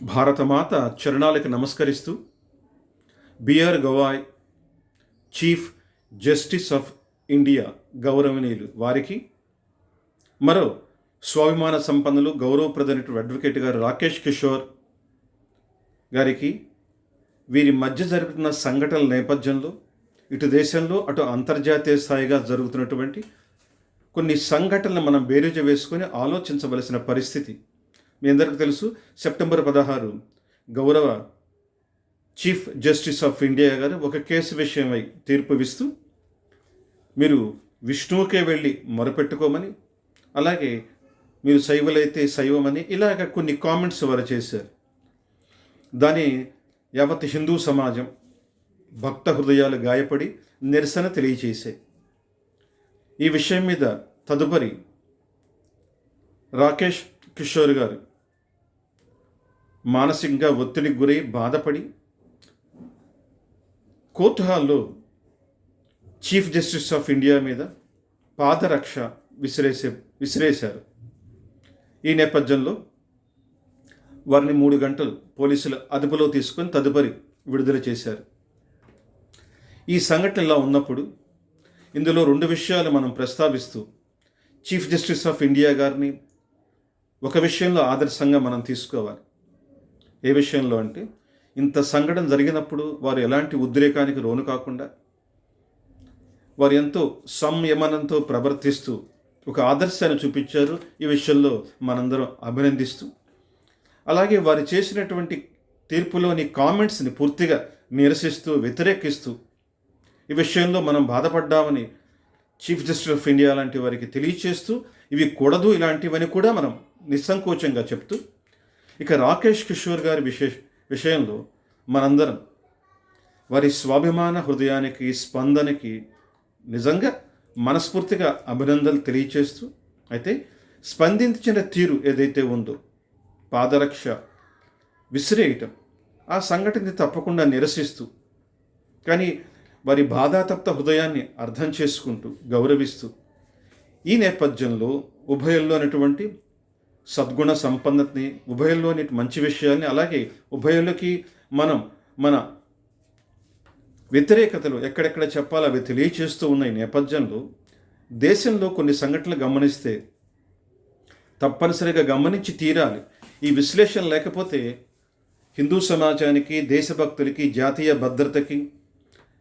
భారతమాత చరణాలకు నమస్కరిస్తూ BR Gavai chief justice of India గౌరవనీయులు వారికి మరో స్వాభిమాన సంపన్నులు గౌరవప్రదైనటువంటి అడ్వకేట్ గారు రాకేష్ కిషోర్ గారికి వీరి మధ్య జరుగుతున్న సంఘటనల నేపథ్యంలో ఇటు దేశంలో అటు అంతర్జాతీయ స్థాయిగా జరుగుతున్నటువంటి కొన్ని సంఘటనలు మనం బేరీజు వేసుకొని ఆలోచించవలసిన పరిస్థితి మీ అందరికీ తెలుసు సెప్టెంబర్ పదహారు గౌరవ చీఫ్ జస్టిస్ ఆఫ్ ఇండియా గారు ఒక కేసు విషయమై తీర్పు ఇస్తూ మీరు విష్ణువుకే వెళ్ళి మొరపెట్టుకోమని అలాగే మీరు శైవులైతే శైవమని ఇలాగ కొన్ని కామెంట్స్ వారు చేశారు. దాని యావత్ హిందూ సమాజం భక్త హృదయాలు గాయపడి నిరసన తెలియచేశాయి. ఈ విషయం మీద తదుపరి రాకేష్ కిషోర్ గారు. మానసికంగా ఒత్తిడికి గురై బాధపడి కోర్టు హాల్లో చీఫ్ జస్టిస్ ఆఫ్ ఇండియా మీద పాదరక్ష విసిరేసే విసిరేశారు. ఈ నేపథ్యంలో వారిని మూడు గంటలు పోలీసులు అదుపులో తీసుకొని తదుపరి విడుదల చేశారు. ఈ సంఘటన ఇలా ఉన్నప్పుడు ఇందులో రెండు విషయాలు మనం ప్రస్తావిస్తూ చీఫ్ జస్టిస్ ఆఫ్ ఇండియా గారిని ఒక విషయంలో ఆదర్శంగా మనం తీసుకోవాలి. ఏ విషయంలో అంటే ఇంత సంఘటన జరిగినప్పుడు వారు ఎలాంటి ఉద్రేకానికి లోను కాకుండా వారు ఎంతో సంయమనంతో ప్రవర్తిస్తూ ఒక ఆదర్శాన్ని చూపించారు. ఈ విషయంలో మనందరం అభినందిస్తూ అలాగే వారు చేసినటువంటి తీర్పులోని కామెంట్స్ని పూర్తిగా నిరసిస్తూ వ్యతిరేకిస్తూ ఈ విషయంలో మనం బాధపడ్డామని చీఫ్ జస్టిస్ ఆఫ్ ఇండియా లాంటి వారికి తెలియచేస్తూ ఇవి కూడదు ఇలాంటివని కూడా మనం నిస్సంకోచంగా చెప్తూ ఇక రాకేష్ కిషోర్ గారి విశేష విషయంలో మనందరం వారి స్వాభిమాన హృదయానికి స్పందనకి నిజంగా మనస్ఫూర్తిగా అభినందనలు తెలియచేస్తూ అయితే స్పందించిన తీరు ఏదైతే ఉందో పాదరక్ష విసిరేయటం ఆ సంఘటనని తప్పకుండా నిరసిస్తూ కానీ వారి బాధాతప్త హృదయాన్ని అర్థం చేసుకుంటూ గౌరవిస్తూ ఈ నేపథ్యంలో ఉభయంలోనటువంటి సద్గుణ సంపన్నతని ఉభయంలోని మంచి విషయాన్ని అలాగే ఉభయంలోకి మనం మన వ్యతిరేకతలు ఎక్కడెక్కడ చెప్పాలో అవి తెలియచేస్తూ ఉన్న ఈ నేపథ్యంలో దేశంలో కొన్ని సంఘటనలు గమనిస్తే తప్పనిసరిగా గమనించి తీరాలి. ఈ విశ్లేషణ లేకపోతే హిందూ సమాజానికి దేశభక్తులకి జాతీయ భద్రతకి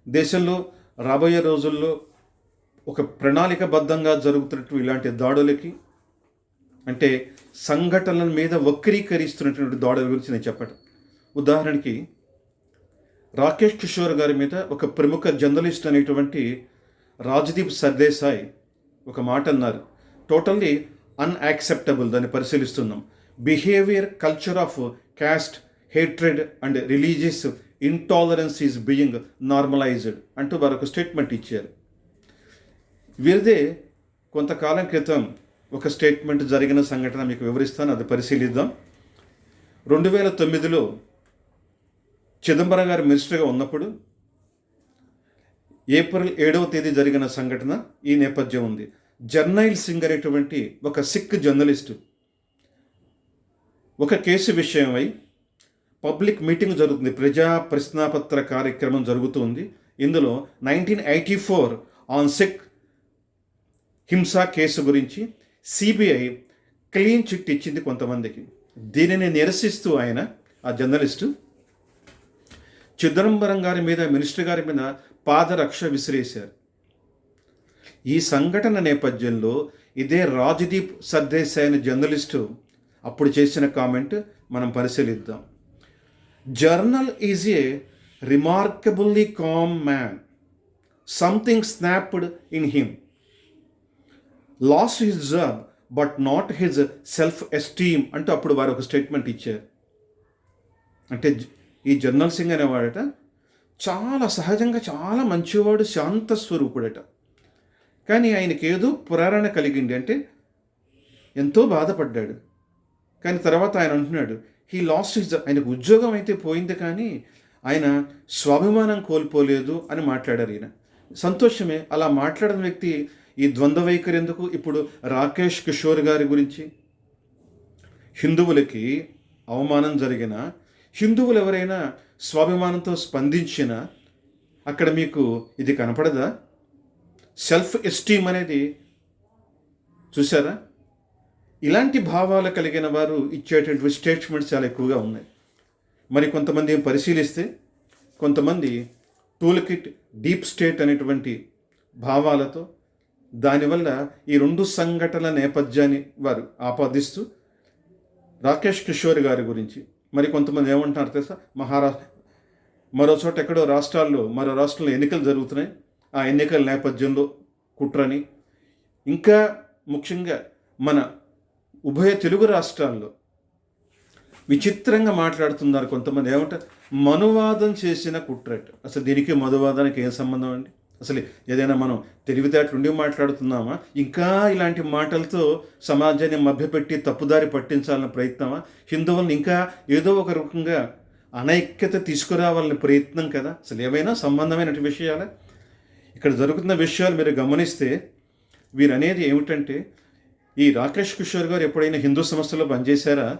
దేశంలో రాబోయే రోజుల్లో ఒక ప్రణాళికబద్ధంగా జరుగుతున్నట్టు ఇలాంటి దాడులకి అంటే సంఘటనల మీద వక్రీకరిస్తున్నటువంటి దాడుల గురించి నేను చెప్పటం ఉదాహరణకి రాకేష్ కిషోర్ గారి మీద ఒక ప్రముఖ జర్నలిస్ట్ అనేటువంటి రాజ్దీప్ సర్దేశాయ్ ఒక మాట అన్నారు. టోటల్లీ అన్యాక్సెప్టబుల్ దాన్ని పరిశీలిస్తున్నాం. Behaviour culture of caste hatred and religious intolerance is being normalised అంటూ వారు ఒక స్టేట్మెంట్ ఇచ్చారు. వీరిదే కొంతకాలం క్రితం ఒక స్టేట్మెంట్ జరిగిన సంఘటన మీకు వివరిస్తాను అది పరిశీలిద్దాం. రెండు వేల తొమ్మిదిలో చిదంబరం గారు మినిస్టర్గా ఉన్నప్పుడు ఏప్రిల్ ఏడవ తేదీ జరిగిన సంఘటన ఈ నేపథ్యం ఉంది. జర్నైల్ సింగ్ అనేటువంటి ఒక సిక్ జర్నలిస్టు. ఒక కేసు విషయమై పబ్లిక్ మీటింగ్ జరుగుతుంది ప్రజా ప్రశ్నాపత్ర కార్యక్రమం జరుగుతుంది ఇందులో nineteen eighty four on Sikh హింసా కేసు గురించి సిబిఐ క్లీన్ చిట్ ఇచ్చింది కొంతమందికి. దీనిని నిరసిస్తూ ఆయన ఆ జర్నలిస్టు చిదంబరం గారి మీద మినిస్టర్ గారి మీద పాదరక్ష విసిరేశారు. ఈ సంఘటన నేపథ్యంలో ఇదే రాజ్దీప్ సర్దేశాయ్ అనే జర్నలిస్టు అప్పుడు చేసిన కామెంట్ మనం పరిశీలిద్దాం. Jarnail is a remarkably calm man. Something snapped in him. Lost his job but not his self esteem అంటూ అప్పుడు వారు ఒక స్టేట్మెంట్ ఇచ్చారు. అంటే ఈ జర్నల్ సింగ్ అనేవాడట చాలా సహజంగా చాలా మంచివాడు శాంత స్వరూపుడట. కానీ ఆయనకి ఏదో పురారణ కలిగింది. అంటే ఎంతో బాధపడ్డాడు. కానీ తర్వాత ఆయన అంటున్నాడు హీ లాస్ట్ హిజ్ ఆయనకు ఉద్యోగం అయితే పోయింది కానీ ఆయన స్వాభిమానం కోల్పోలేదు అని మాట్లాడారు ఈయన. సంతోషమే అలా మాట్లాడిన వ్యక్తి ఈ ద్వంద్వ వైఖరి ఎందుకు? ఇప్పుడు రాకేష్ కిషోర్ గారి గురించి. హిందువులకి అవమానం జరిగిన హిందువులు ఎవరైనా స్వాభిమానంతో స్పందించిన అక్కడ మీకు ఇది కనపడదా? సెల్ఫ్ ఎస్టీమ్ అనేది చూసారా ఇలాంటి భావాలు కలిగిన వారు ఇచ్చేటటువంటి స్టేట్మెంట్స్ చాలా ఎక్కువగా ఉన్నాయి. మరి కొంతమంది పరిశీలిస్తే కొంతమంది టూల్ కిట్ డీప్ స్టేట్ అనేటువంటి భావాలతో దానివల్ల ఈ రెండు సంఘటనల నేపథ్యాన్ని వారు ఆపాదిస్తూ రాకేష్ కిషోర్ గారి గురించి మరి కొంతమంది ఏమంటున్నారు తెలుసా? మహారాష్ట్ర మరో చోట ఎక్కడో రాష్ట్రాల్లో మరో రాష్ట్రంలో ఎన్నికలు జరుగుతున్నాయి. ఆ ఎన్నికల నేపథ్యంలో కుట్రని ఇంకా ముఖ్యంగా మన ఉభయ తెలుగు రాష్ట్రాల్లో విచిత్రంగా మాట్లాడుతున్నారు కొంతమంది. ఏమంటారు మనువాదం చేసిన కుట్రట్ అసలు దీనికి మధువాదానికి ఏం సంబంధం అండి? అసలు ఏదైనా మనం తెలివితేటలుండి మాట్లాడుతున్నామా? ఇంకా ఇలాంటి మాటలతో సమాజాన్ని మభ్యపెట్టి తప్పుదారి పట్టించాలని ప్రయత్నమా? హిందువులను ఇంకా ఏదో ఒక రకంగా అనైక్యత తీసుకురావాలని ప్రయత్నం కదా? అసలు ఏమైనా సంబంధమైన విషయాలే? ఇక్కడ జరుగుతున్న విషయాలు మీరు గమనిస్తే వీరనేది ఏమిటంటే ఈ రాకేష్ కిషోర్ గారు ఎప్పుడైనా హిందూ సంస్థలో పనిచేశారా?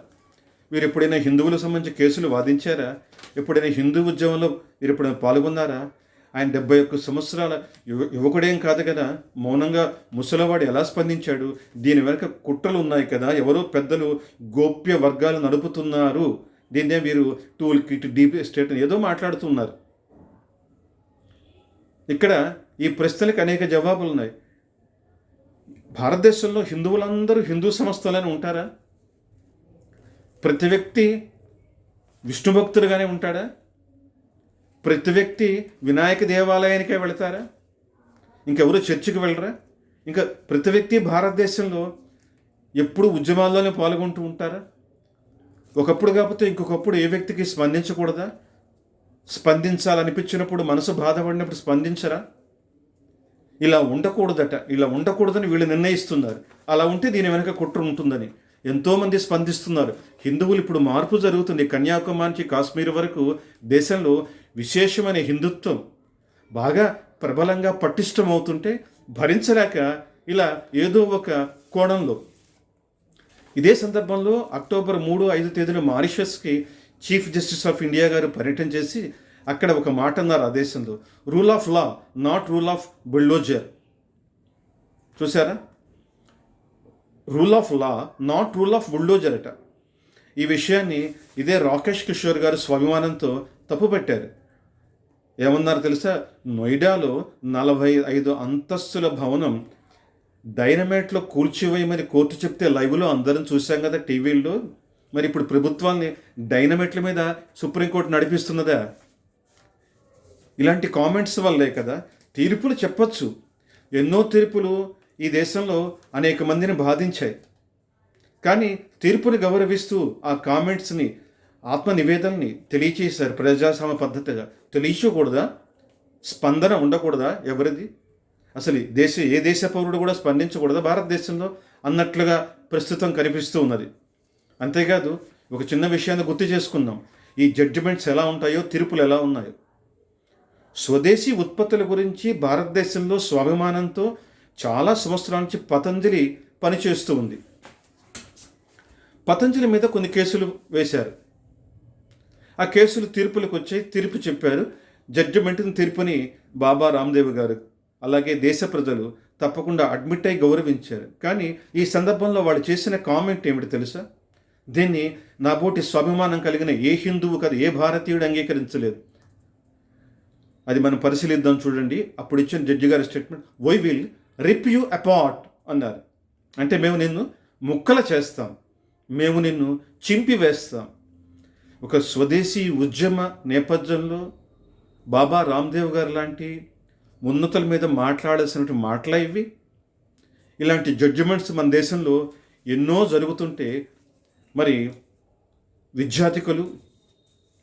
వీరు ఎప్పుడైనా హిందువులకు సంబంధించి కేసులు వాదించారా? ఎప్పుడైనా హిందూ ఉద్యమంలో వీరు ఎప్పుడైనా పాల్గొన్నారా? ఆయన డెబ్బై ఒక్క సంవత్సరాల యువ యువకుడేం కాదు కదా మౌనంగా ముసలివాడు ఎలా స్పందించాడు? దీని వెనక కుట్రలు ఉన్నాయి కదా ఎవరో పెద్దలు గోప్య వర్గాలు నడుపుతున్నారు. దీన్నే వీరు టూల్ కిట్ డీప్ స్టేట్ ఏదో మాట్లాడుతున్నారు. ఇక్కడ ఈ ప్రశ్నలకు అనేక జవాబులు ఉన్నాయి. భారతదేశంలో హిందువులందరూ హిందూ సంస్థలని ఉంటారా? ప్రతి వ్యక్తి విష్ణు భక్తుడుగానే ఉంటాడా? ప్రతి వ్యక్తి వినాయక దేవాలయానికే వెళతారా? ఇంకెవరు చర్చికి వెళ్ళరా? ఇంకా ప్రతి వ్యక్తి భారతదేశంలో ఎప్పుడు ఉద్యమాల్లోనే పాల్గొంటూ ఉంటారా? ఒకప్పుడు కాకపోతే ఇంకొకప్పుడు ఏ వ్యక్తికి స్పందించకూడదా? స్పందించాలనిపించినప్పుడు మనసు బాధపడినప్పుడు స్పందించరా? ఇలా ఉండకూడదట ఇలా ఉండకూడదని వీళ్ళు నిర్ణయిస్తున్నారు. అలా ఉంటే దీని వెనక కుట్ర ఉంటుందని ఎంతోమంది స్పందిస్తున్నారు. హిందువులు ఇప్పుడు మార్పు జరుగుతుంది. కన్యాకుమారి నుంచి కాశ్మీర్ వరకు దేశంలో విశేషమైన హిందుత్వం బాగా ప్రబలంగా పటిష్టమవుతుంటే భరించలేక ఇలా ఏదో ఒక కోణంలో. ఇదే సందర్భంలో అక్టోబర్ మూడు ఐదు తేదీన మారిషస్కి చీఫ్ జస్టిస్ ఆఫ్ ఇండియా గారు పర్యటన చేసి అక్కడ ఒక మాట అన్నారు ఆ దేశంలో. Rule of law not rule of bulldozer. చూసారా rule of law not rule of bulldozer అట. ఈ విషయాన్ని ఇదే రాకేష్ కిషోర్ గారు స్వాభిమానంతో తప్పుపెట్టారు. ఏమన్నారు తెలుసా? నోయిడాలో నలభై ఐదు అంతస్తుల భవనం డైనమేట్లో కూల్చివేయమని కోర్టు చెప్తే లైవ్లో అందరం చూసాం కదా టీవీల్లో. మరి ఇప్పుడు ప్రభుత్వాన్ని డైనమేట్ల మీద సుప్రీంకోర్టు నడిపిస్తున్నదా? ఇలాంటి కామెంట్స్ వల్లే కదా తీర్పులు చెప్పచ్చు. ఎన్నో తీర్పులు ఈ దేశంలో అనేక మందిని బాధించాయి. కానీ తీర్పుని గౌరవిస్తూ ఆ కామెంట్స్ని ఆత్మ నివేదనని తెలియచేశారు ప్రజాస్వామ్య పద్ధతిగా. తెలియచకూడదా స్పందన ఉండకూడదా ఎవరిది? అసలు దేశ ఏ దేశ పౌరుడు కూడా స్పందించకూడదా భారతదేశంలో? అన్నట్లుగా ప్రస్తుతం కనిపిస్తూ ఉన్నది. అంతేకాదు ఒక చిన్న విషయాన్ని గుర్తు చేసుకుందాం. ఈ జడ్జిమెంట్స్ ఎలా ఉంటాయో తీర్పులు ఎలా ఉన్నాయో. స్వదేశీ ఉత్పత్తుల గురించి భారతదేశంలో స్వాభిమానంతో చాలా సంవత్సరాల నుంచి పతంజలి పనిచేస్తూ ఉంది. పతంజలి మీద కొన్ని కేసులు వేశారు. ఆ కేసులు తీర్పులకు వచ్చాయి తీర్పు చెప్పారు. జడ్జిమెంట్ని తీర్పుని బాబా రామ్దేవ్ గారు అలాగే దేశ ప్రజలు తప్పకుండా అడ్మిట్ అయి గౌరవించారు. కానీ ఈ సందర్భంలో వాళ్ళు చేసిన కామెంట్ ఏమిటి తెలుసా? దీన్ని నాబోటి స్వాభిమానం కలిగిన ఏ హిందువు కాదు ఏ భారతీయుడు అంగీకరించలేదు. అది మనం పరిశీలిద్దాం చూడండి. అప్పుడు ఇచ్చిన జడ్జి గారి statement we will rip you apart అన్నారు. అంటే మేము నిన్ను ముక్కల చేస్తాం. మేము నిన్ను చింపి వేస్తాం ఒక స్వదేశీ ఉద్యమ నేపథ్యంలో బాబా రామ్దేవ్ గారు లాంటి ఉన్నతుల మీద మాట్లాడాల్సినటువంటి మాటలా ఇవి. ఇలాంటి జడ్జిమెంట్స్ మన దేశంలో ఎన్నో జరుగుతుంటే మరి విద్యాధికులు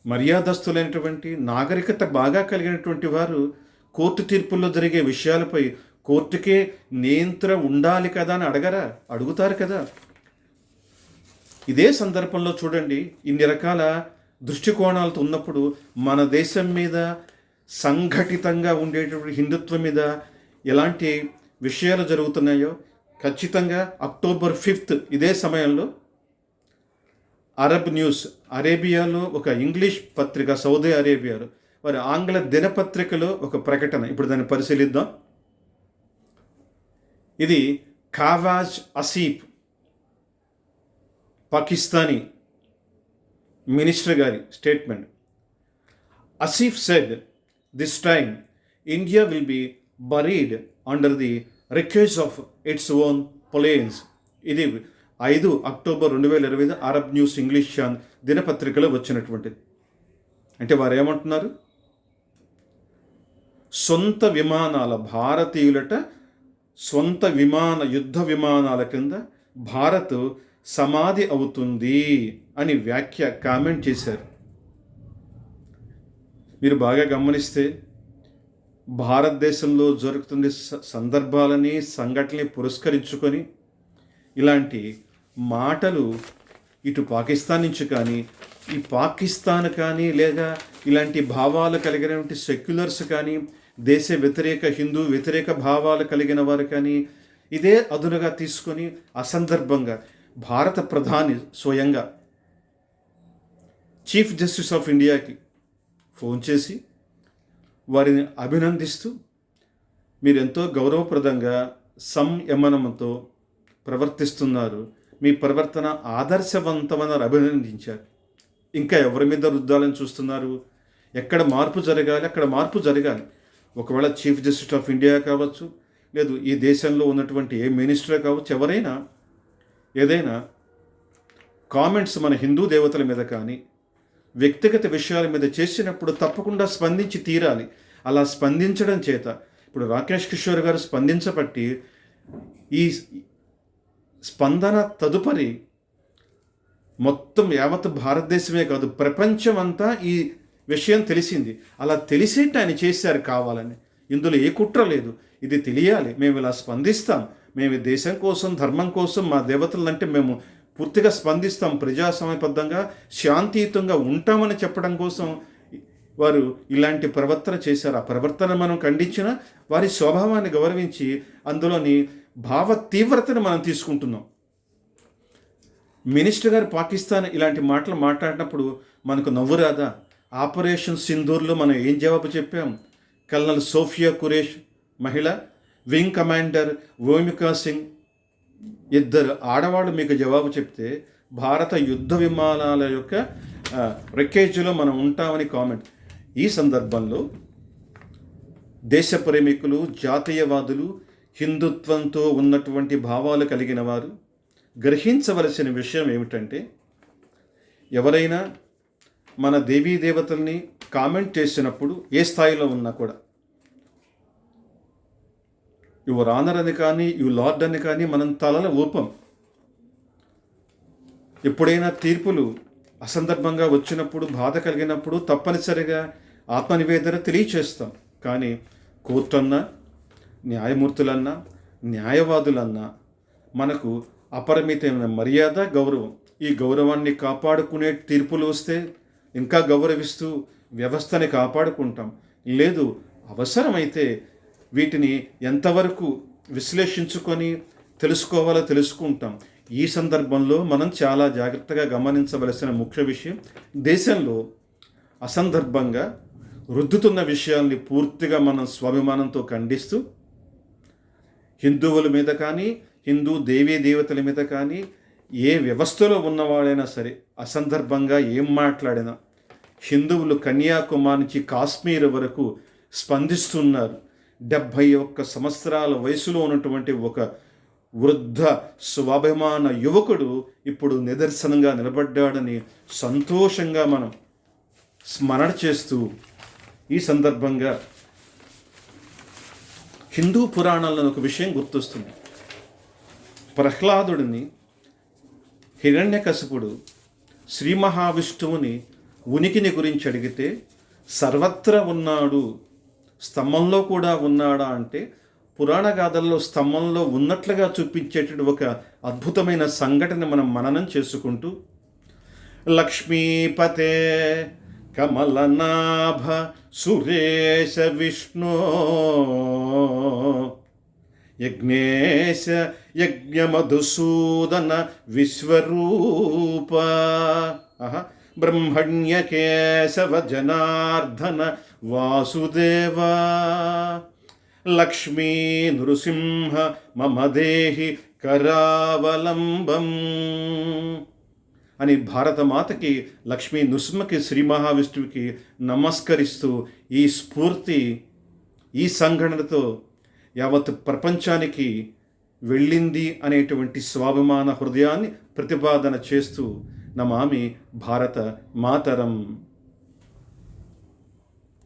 మర్యాదస్తులైనటువంటి నాగరికత బాగా కలిగినటువంటి వారు కోర్టు తీర్పుల్లో జరిగే విషయాలపై కోర్టుకే నియంత్రణ ఉండాలి కదా అని అడగరా? అడుగుతారు కదా. ఇదే సందర్భంలో చూడండి ఇన్ని రకాల దృష్టికోణాలతో ఉన్నప్పుడు మన దేశం మీద సంఘటితంగా ఉండేటువంటి హిందుత్వం మీద ఎలాంటి విషయాలు జరుగుతున్నాయో ఖచ్చితంగా అక్టోబర్ ఫిఫ్త్ ఇదే సమయంలో అరబ్ న్యూస్ అరేబియాలో ఒక ఇంగ్లీష్ పత్రిక సౌదీ అరేబియాలో వారి ఆంగ్ల దినపత్రికలో ఒక ప్రకటన. ఇప్పుడు దాన్ని పరిశీలిద్దాం. ఇది కావాజ్ అసీఫ్ పాకిస్తానీ మినిస్టర్ గారి statement. Asif said this time India will be buried under the request of its own planes ఇది ఐదు అక్టోబర్ రెండు వేల ఇరవై ఐదు అరబ్ న్యూస్ ఇంగ్లీష్ ఛాన్ దినపత్రికలో వచ్చినటువంటిది అంటే వారు ఏమంటున్నారు సొంత విమానాల భారతీయులట సొంత విమాన యుద్ధ విమానాల కింద భారత్ సమాధి అవుతుంది అని వ్యాఖ్య కామెంట్ చేశారు. మీరు బాగా గమనిస్తే భారతదేశంలో జరుగుతున్న సందర్భాలని సంఘటనని పురస్కరించుకొని ఇలాంటి మాటలు ఇటు పాకిస్తాన్ నుంచి కానీ ఈ పాకిస్తాన్ కానీ లేదా ఇలాంటి భావాలు కలిగినటువంటి సెక్యులర్స్ కానీ దేశ వ్యతిరేక హిందూ వ్యతిరేక భావాలు కలిగిన వారు కానీ ఇదే అదునుగా తీసుకొని అసందర్భంగా భారత ప్రధాని స్వయంగా చీఫ్ జస్టిస్ ఆఫ్ ఇండియాకి ఫోన్ చేసి వారిని అభినందిస్తూ మీరు ఎంతో గౌరవప్రదంగా సంయమనంతో ప్రవర్తిస్తున్నారు. మీ ప్రవర్తన ఆదర్శవంతమని అభినందించారు. ఇంకా ఎవరి మీద రుద్దాలని చూస్తున్నారు? ఎక్కడ మార్పు జరగాలి? అక్కడ మార్పు జరగాలి. ఒకవేళ చీఫ్ జస్టిస్ ఆఫ్ ఇండియా కావచ్చు లేదు ఈ దేశంలో ఉన్నటువంటి ఏ మినిస్టర్ కావచ్చు ఎవరైనా ఏదైనా కామెంట్స్ మన హిందూ దేవతల మీద కానీ వ్యక్తిగత విషయాల మీద చేసినప్పుడు తప్పకుండా స్పందించి తీరాలి. అలా స్పందించడం చేత ఇప్పుడు రాకేష్ కిషోర్ గారు స్పందించబట్టి ఈ స్పందన తదుపరి మొత్తం యావత్ భారతదేశమే కాదు ప్రపంచం అంతా ఈ విషయం తెలిసింది. అలా తెలిసేట్టు ఆయన చేశారు కావాలని. ఇందులో ఏ కుట్ర లేదు. ఇది తెలియాలి. మేము ఇలా స్పందిస్తాం. మేము దేశం కోసం ధర్మం కోసం మా దేవతలంటే మేము పూర్తిగా స్పందిస్తాం. ప్రజాస్వామ్యబద్ధంగా శాంతియుతంగా ఉంటామని చెప్పడం కోసం వారు ఇలాంటి ప్రవర్తన చేశారు. ఆ ప్రవర్తన మనం ఖండించిన వారి స్వభావాన్ని గౌరవించి అందులోని భావ తీవ్రతను మనం తీసుకుంటున్నాం. మినిస్టర్ గారు పాకిస్తాన్ ఇలాంటి మాటలు మాట్లాడినప్పుడు మనకు నవ్వు రాదా? ఆపరేషన్ సింధూర్లో మనం ఏం జవాబు చెప్పాం? కల్నల్ సోఫియా కురేష్ మహిళ వింగ్ కమాండర్ ఓమికా సింగ్. ఇద్దరు ఆడవాళ్ళు మీకు జవాబు చెప్తే భారత యుద్ధ విమానాల యొక్క ఆ, రెక్కేజ్లో మనం ఉంటామని కామెంట్. ఈ సందర్భంలో దేశ ప్రేమికులు జాతీయవాదులు హిందుత్వంతో ఉన్నటువంటి భావాలు కలిగిన వారు గ్రహించవలసిన విషయం ఏమిటంటే ఎవరైనా మన దేవీ దేవతల్ని కామెంట్ చేసినప్పుడు ఏ స్థాయిలో ఉన్నా కూడా. యువర్ ఆనర్ అని కానీ యు లార్డ్ అని కానీ మనం తలల ఊపం. ఎప్పుడైనా తీర్పులు అసందర్భంగా వచ్చినప్పుడు బాధ కలిగినప్పుడు తప్పనిసరిగా ఆత్మనివేదన తెలియచేస్తాం. కానీ కోర్టు అన్నా న్యాయమూర్తులన్నా న్యాయవాదులన్నా మనకు అపరిమితమైన మర్యాద గౌరవం. ఈ గౌరవాన్ని కాపాడుకునే తీర్పులు వస్తే ఇంకా గౌరవిస్తూ వ్యవస్థని కాపాడుకుంటాం. లేదు అవసరమైతే వీటిని ఎంతవరకు విశ్లేషించుకొని తెలుసుకోవాలో తెలుసుకుంటాం. ఈ సందర్భంలో మనం చాలా జాగ్రత్తగా గమనించవలసిన ముఖ్య విషయం దేశంలో అసందర్భంగా రుద్దుతున్న విషయాల్ని పూర్తిగా మనం స్వాభిమానంతో ఖండిస్తూ హిందువుల మీద కానీ హిందూ దేవీ దేవతల మీద కానీ ఏ వ్యవస్థలో ఉన్నవాడైనా సరే అసందర్భంగా ఏం మాట్లాడినా హిందువులు కన్యాకుమారి నుంచి కాశ్మీర్ వరకు స్పందిస్తున్నారు. డెబ్భై ఒక్క సంవత్సరాల వయసులో ఉన్నటువంటి ఒక వృద్ధ స్వాభిమాన యువకుడు ఇప్పుడు నిదర్శనంగా నిలబడ్డాడని సంతోషంగా మనం స్మరణ చేస్తూ ఈ సందర్భంగా హిందూ పురాణాలను ఒక విషయం గుర్తొస్తుంది. ప్రహ్లాదుడిని హిరణ్యకశపుడు శ్రీ మహావిష్ణువుని ఉనికిని గురించి అడిగితే సర్వత్రా ఉన్నాడు స్తంభంలో కూడా ఉన్నాడా? అంటే పురాణ గాథల్లో స్తంభంలో ఉన్నట్లుగా చూపించేటటువంటి ఒక అద్భుతమైన సంఘటన మనం మననం చేసుకుంటూ లక్ష్మీపతే కమలనాభ సురేశ విష్ణు యజ్ఞేశ యజ్ఞమధుసూదన విశ్వరూప. బ్రహ్మణ్యకేశవ జనార్దన వాసుదేవ. లక్ష్మీ నృసింహ మమ దేహి కరావలంబం. అని భారతమాతకి లక్ష్మీ నృసింహకి శ్రీ మహావిష్ణువుకి నమస్కరిస్తూ ఈ స్ఫూర్తి ఈ సంఘటనతో యావత్ ప్రపంచానికి వెళ్ళింది అనేటువంటి స్వాభిమాన హృదయాన్ని ప్రతిపాదన చేస్తూ నమామి భారత మాతరం.